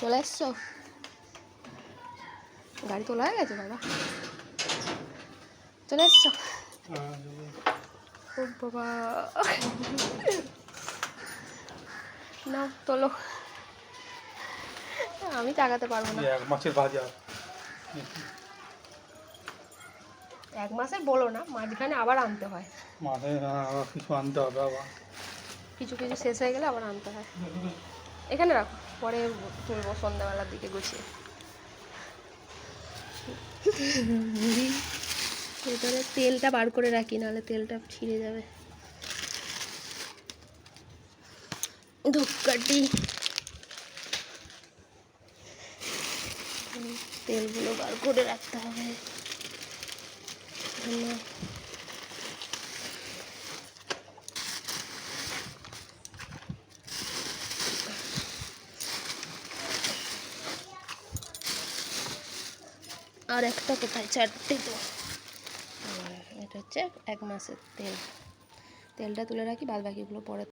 চলে এসছো? গাড়ি তোলা হয়ে গেছে বাবা। চলে এসছো? ও বাবা। না তোলো। আমি তাকাতে পারব না। এক ভাজা। এক মাসের বলো না মাঝখানে আবার আনতে হয়। মাথায় আবার কিছু আনতে হবে আবার। কিছু কিছু শেষ হয়ে গেলে আবার আনতে হয়। এখানে রাখো। পরে তুলবো সন্ধ্যাবেলার দিকে গুছিয়ে। ভেতরে তেলটা বার করে রাখি, নাহলে তেলটা ছিঁড়ে যাবে। ধূপকাঠি। তেলগুলো বার করে রাখতে হবে। এখানে আর একটা কোথায়? চারটে তো। এটা হচ্ছে এক মাসের তেল। তেলটা তুলে রাখি বাদ বাকিগুলো পরে